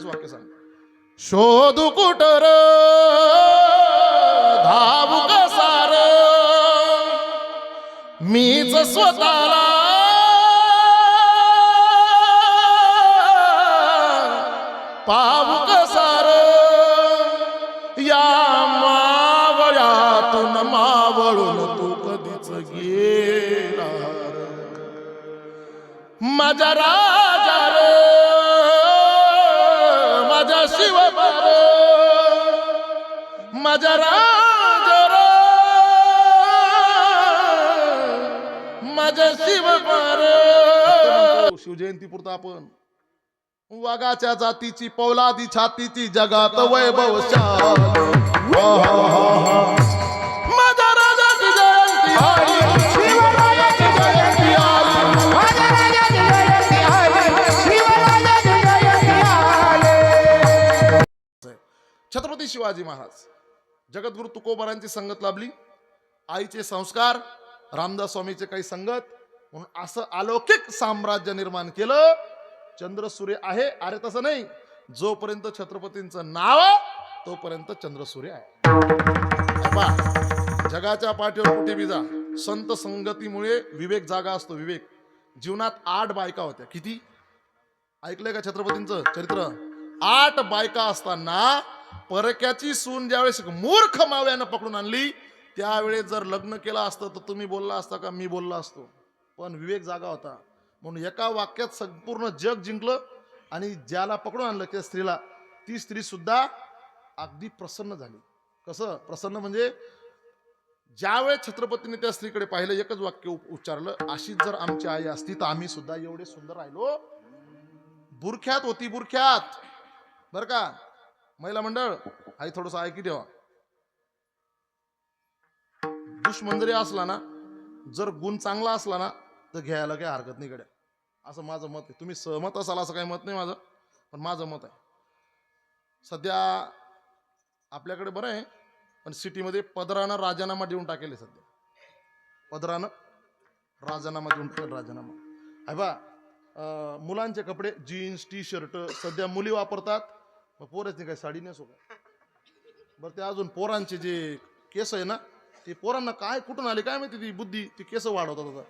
एकच वाक्य सांग. शोध कुटर धाव कसार मीच स्वतःला पाव कसार या मावळ्यातून मावळून तू कधीच गेला रे. माझा शिव माझा राजा शिव शिवजयंती पुरता आपण वाघाच्या जातीची पौलादी छातीची जगात वैभव छत्रपती शिवाजी महाराज. जगद्गुरु तुकोबारांची संगत लाभली. आईचे संस्कार रामदास स्वामीचे काही संगत म्हणून असं अलौकिक साम्राज्य निर्माण केलं. चंद्र सूर्य आहे अरे तसं नाही. जोपर्यंत छत्रपतींचं नाव तोपर्यंत चंद्र सूर्य आहे. जगाच्या पाठीवर कुठे बी जा. संत संगतीमुळे विवेक जागा असतो विवेक. जीवनात आठ बायका होत्या. किती? ऐकलंय का छत्रपतींचं चरित्र? आठ बायका असताना परक्याची सून ज्यावेळेस मूर्ख मावळ्यानं पकडून आणली त्यावेळेस जर लग्न केलं असतं तर तुम्ही बोलला असता का? मी बोलला असतो. पण विवेक जागा होता. म्हणून एका वाक्यात संपूर्ण जग जिंकलं आणि ज्याला पकडून आणलं त्या स्त्रीला ती स्त्री सुद्धा अगदी प्रसन्न झाली. कसं? प्रसन्न म्हणजे ज्यावेळेस छत्रपतीने त्या स्त्रीकडे पाहिलं एकच वाक्य उच्चारलं अशीच जर आमची आई असती तर आम्ही सुद्धा एवढे सुंदर राहिलो. बुरख्यात होती बुरख्यात. बर का? महिला मंडळ आई थोडस ऐकी ठेवा. दुश्मन जरी असला ना जर गुण चांगला असला ना तर घ्यायला काही हरकत नाही गड्या. असं माझं मत आहे. तुम्ही सहमत असाल असं काही मत नाही माझं पण माझं मत आहे. सध्या आपल्याकडे बरं आहे पण सिटीमध्ये पदरानं राजीनामा देऊन टाकेल सध्या. पदरानं राजीनामा देऊन टाकेल राजीनामा. आहे बा मुलांचे कपडे जीन्स टी शर्ट सध्या मुली वापरतात मग पोरच नाही काय साडी नेसो का बरं ते अजून पोरांचे जे केस आहे ना ते पोरांना काय कुठून आले काय माहिती ती बुद्धी ती केस वाढवतात आता.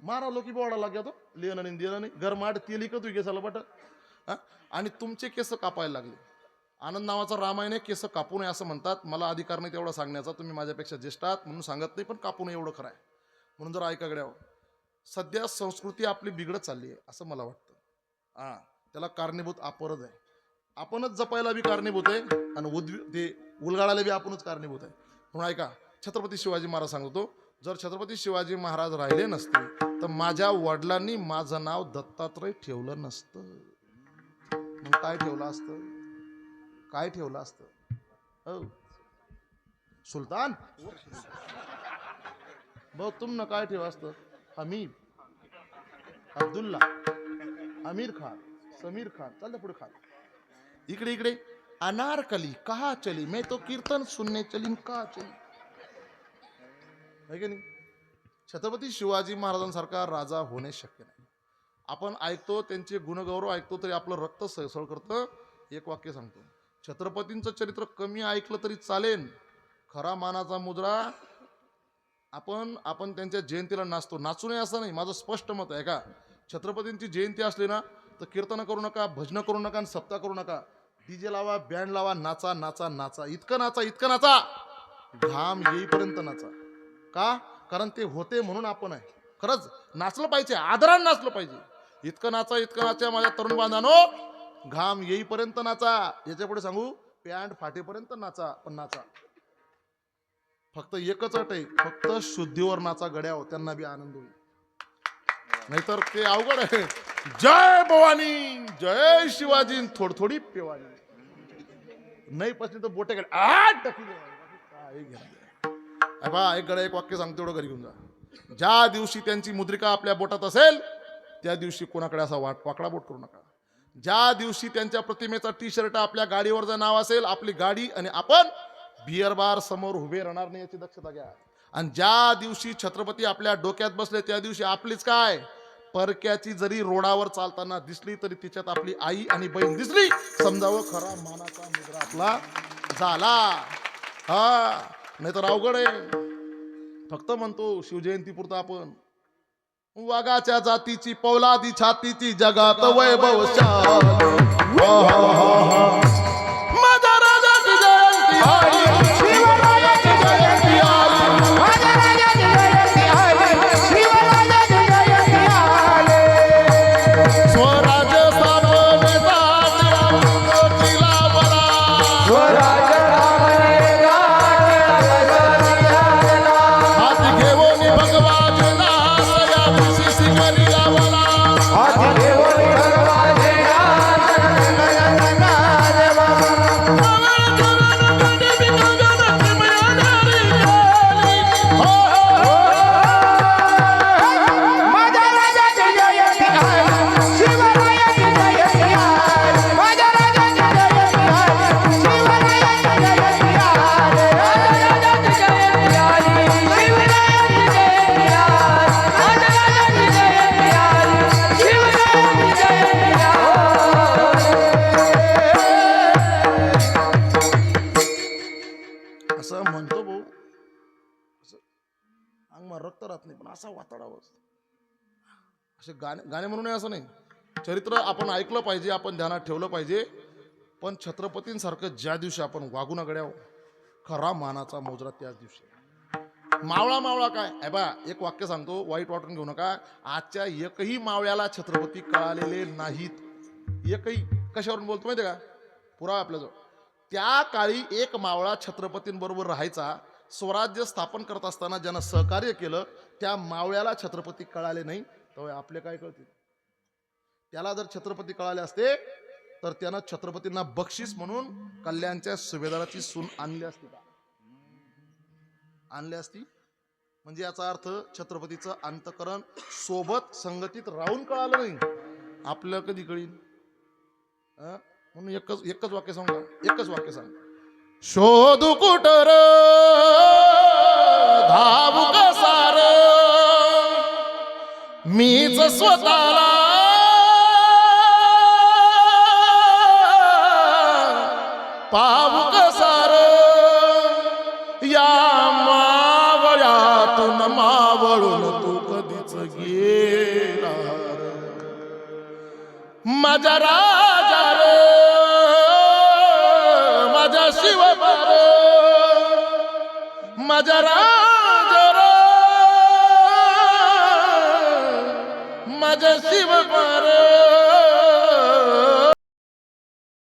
मारा लोकी वाढा लागतो लिहिणं नाही देणं नाही घर माड तेली का तुम्ही केसाला बट हां? आणि तुमचे केस कापायला लागले. आनंद नावाचा रामायण आहे केस कापू नये असं म्हणतात. मला अधिकार नाही तेवढा सांगण्याचा तुम्ही माझ्यापेक्षा ज्येष्ठ आहात म्हणून सांगत नाही पण कापू नये एवढं खरं आहे. म्हणून जर ऐका गड्यावर सध्या संस्कृती आपली बिघडत चालली आहे असं मला वाटतं. हां त्याला कारणीभूत अपरद आहे. आपणच जपायला बी कारणीभूत आहे आणि उद्वि ते उलगाडायला बी आपणच कारणीभूत आहे. म्हणून ऐका छत्रपती शिवाजी महाराज सांगतो जर छत्रपती शिवाजी महाराज राहिले नसते तर माझ्या वडिलांनी माझं नाव दत्तात्रय ठेवलं नसतं. मग काय ठेवलं असतं? काय ठेवलं असतं? हो. सुलतान? भाऊ तुमनं काय ठेवा असतं? हमीद अब्दुल्ला आमिर खान समीर खान चालतं पुढे खान. इकडे इकडे. अनारकली कहा चली? मैं तो कीर्तन सुनने चली कहा चली? है की नाही? छत्रपती शिवाजी महाराजांसारखा राजा होणे शक्य नाही. आपण ऐकतो त्यांचे गुणगौरव ऐकतो तरी आपलं रक्त सळसळ करतं. एक वाक्य सांगतो. छत्रपतींचं चरित्र कमी ऐकलं तरी चालेल. खरा मानाचा मुद्रा आपण आपण त्यांच्या जयंतीला नाचतो. नाचू नये असं नाही. माझं स्पष्ट मत आहे का? छत्रपतींची जयंती असली ना तर कीर्तन करू नका भजन करू नका आणि सप्ताह करू नका. डीजे लावा बँड लावा नाचा नाचा नाचा. इतकं नाचा इतकं नाचा. घाम येईपर्यंत नाचा. का? कारण ते होते म्हणून आपण आहे. खरंच नाचलं पाहिजे आदरान नाचलं पाहिजे. इतकं नाचा इतकं नाचा माझ्या तरुण बांधानो. घाम येईपर्यंत नाचा. याच्यापुढे सांगू पॅन्ट फाटेपर्यंत नाचा पण नाचा. फक्त एकच अट आहे फक्त शुद्धीवर नाचा गड्या हो त्यांना बी आनंद होईल. नाहीतर ते अवघड आहे. जय भवानी जय शिवाजी थोडी थोडी पेवानी. नाही पसली तर बोटे कडे आठ टाकी बा एक गड्या एक वाक्य सांगतो एवढं घरी घेऊन जा. ज्या दिवशी त्यांची मुद्रिका आपल्या बोटात असेल त्या दिवशी कोणाकडे असा वाट वाकडा बोट करू नका. ज्या दिवशी त्यांच्या प्रतिमेचा टी शर्ट आपल्या गाडीवर जर नाव असेल आपली गाडी आणि आपण बिअर बार समोर उभे राहणार नाही याची दक्षता घ्या. आणि ज्या दिवशी छत्रपती आपल्या डोक्यात बसले त्या दिवशी आपलीच काय? परक्याची जरी रोडावर चालताना दिसली तरी तिच्यात आपली आई आणि बहीण दिसली. समजावं खरा मानाचा मुद्रा आपला झाला. हा नाही तर अवघड आहे. फक्त म्हणतो शिवजयंती पुरता आपण. वाघाच्या जातीची पौलादी छातीची जगात वैभव हो, हो, हो, किंवा रक्त राहत नाही पण असा वाताडावं असे गाणे गाणे म्हणून असं नाही. चरित्र आपण ऐकलं पाहिजे आपण ध्यानात ठेवलं पाहिजे. पण छत्रपतींसारखं ज्या दिवशी आपण वागू ना खरा मानाचा मोजरा त्याच दिवशी. मावळा मावळा काय? आहे बा एक वाक्य सांगतो वाईट वाटून घेऊ नका. आजच्या एकही मावळ्याला छत्रपती कळालेले नाहीत. एकही कशावरून बोलतो माहिती का? पुरावा आपल्याजवळ. त्या काळी एक मावळा छत्रपतींबरोबर राहायचा. स्वराज्य स्थापन करत असताना ज्यानं सहकार्य केलं त्या मावळ्याला छत्रपती कळाले नाही. तर आपले काय कळतील? त्याला जर छत्रपती कळाले असते तर त्यानं छत्रपतींना बक्षीस म्हणून कल्याणच्या सुभेदाराची सून आणली असती का? आणली असती? म्हणजे याचा अर्थ छत्रपतीचं अंतकरण सोबत संगतीत राहून कळालं नाही. आपलं कधी कळील अं? म्हणून एकच एकच वाक्य सांगा एकच वाक्य सांग. शोध कुटर धाव कसार. मीच स्वतःला पाव कसार. या मावळ्यातून मावळून तू कधीच गेला मजरा माझा शिव माझा राजा